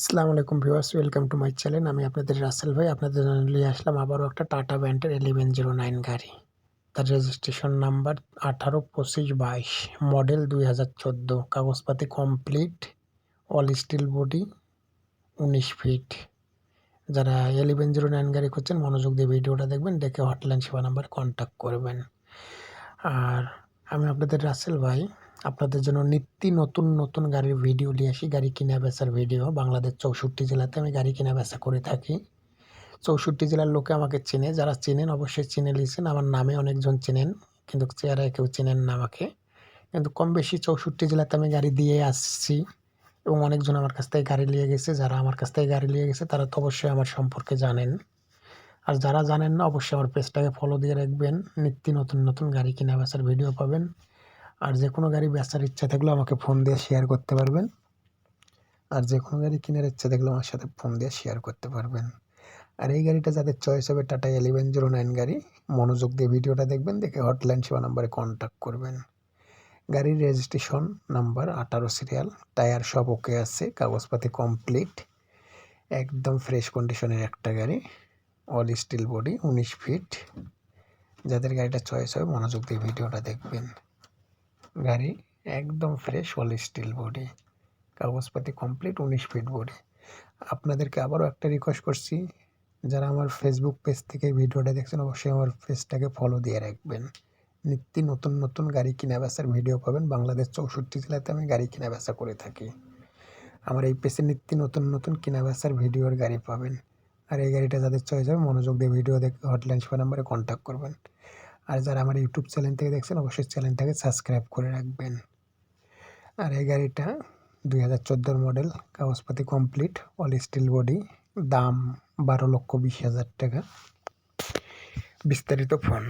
আসসালামু আলাইকুম viewers, welcome to my channel. আমি আপনাদের রাসেল ভাই। আপনাদের জন্য নিয়ে আসলাম আবারও একটা টাটা ব্যান্ডের এলেভেন জিরো নাইন গাড়ি। তার রেজিস্ট্রেশন নাম্বার আঠারো পঁচিশ বাইশ মডেল দুই হাজার চোদ্দ। কাগজপাতি কমপ্লিট অল স্টিল বডি উনিশ ফিট যারা এলেভেন জিরো নাইন গাড়ি করছেন মনোযোগ দিয়ে ভিডিওটা দেখবেন, দেখে হটলাইন সেবা নাম্বার কন্ট্যাক্ট করবেন। আর আমি আপনাদের রাসেল ভাই আপনাদের জন্য নিত্য নতুন নতুন গাড়ির ভিডিও নিয়ে আসি। গাড়ি কিনা বেচার ভিডিও বাংলাদেশ চৌষট্টি জেলাতে আমি গাড়ি কিনা বেচা করে থাকি। চৌষট্টি জেলার লোকে আমাকে চেনে, যারা চেনেন অবশ্যই চিনে নিয়েছেন আমার নামে অনেকজন চেনেন, কিন্তু চেহারায় কেউ চেনেন না আমাকে। কিন্তু কম বেশি চৌষট্টি জেলাতে আমি গাড়ি দিয়ে আসছি এবং অনেকজন আমার কাছ থেকে গাড়ি নিয়ে গেছে। যারা আমার কাছ থেকে গাড়ি নিয়ে গেছে, তারা তো অবশ্যই আমার সম্পর্কে জানেন। আর যারা জানেন না, অবশ্যই আমার পেজটাকে ফলো দিয়ে রাখবেন। নিত্য নতুন নতুন গাড়ি কেনা বেচার ভিডিও পাবেন। আর যে কোনো গাড়ি বেচার ইচ্ছা থাকলে আমাকে ফোন দিয়ে শেয়ার করতে পারবেন। আর যে কোনো গাড়ি কেনার ইচ্ছা থাকলেও আমার সাথে ফোন দিয়ে শেয়ার করতে পারবেন। আর এই গাড়িটা যাদের চয়েস হবে টাটা এলিভেন জিরো নাইন গাড়ি, মনোযোগ দিয়ে ভিডিওটা দেখবেন, দেখে হটলাইন সেবা নাম্বারে কন্ট্যাক্ট করবেন। গাড়ির রেজিস্ট্রেশন নাম্বার আঠারো সিরিয়াল টায়ার সব ওকে আছে, কাগজপাতি কমপ্লিট একদম ফ্রেশ কন্ডিশনের একটা গাড়ি অল স্টিল বডি উনিশ ফিট যাদের গাড়িটা চয়েস হবে মনোযোগ দিয়ে ভিডিওটা দেখবেন। গাড়ি একদম ফ্রেশ অল স্টিল বডি কাগজপাতি কমপ্লিট উনিশ ফিট বডি আপনাদেরকে আবারও একটা রিকোয়েস্ট করছি, যারা আমার ফেসবুক পেজ থেকে ভিডিওটা দেখছেন, অবশ্যই আমার পেজটাকে ফলো দিয়ে রাখবেন। নিত্য নতুন নতুন গাড়ি কিনা বেচার ভিডিও পাবেন। বাংলাদেশ চৌষট্টি জেলাতে আমি গাড়ি কিনা বেচা করে থাকি। আমার এই পেজে নিত্য নতুন নতুন কিনা বেচার ভিডিওর গাড়ি পাবেন। আর এই গাড়িটা যাদের চয়েস হবে, মনোযোগ দিয়ে ভিডিও দেখে হটলাইন সেবা নাম্বারে কন্ট্যাক্ট করবেন। আর যারা আমার ইউটিউব চ্যানেল থেকে দেখছেন, অবশ্যই চ্যানেলটাকে সাবস্ক্রাইব করে রাখবেন। আর এই গাড়িটা দুই হাজার চোদ্দোর মডেল, কাগজপাতি কমপ্লিট অল স্টিল বডি দাম বারো লক্ষ বিশ হাজার টাকা। বিস্তারিত ফোন।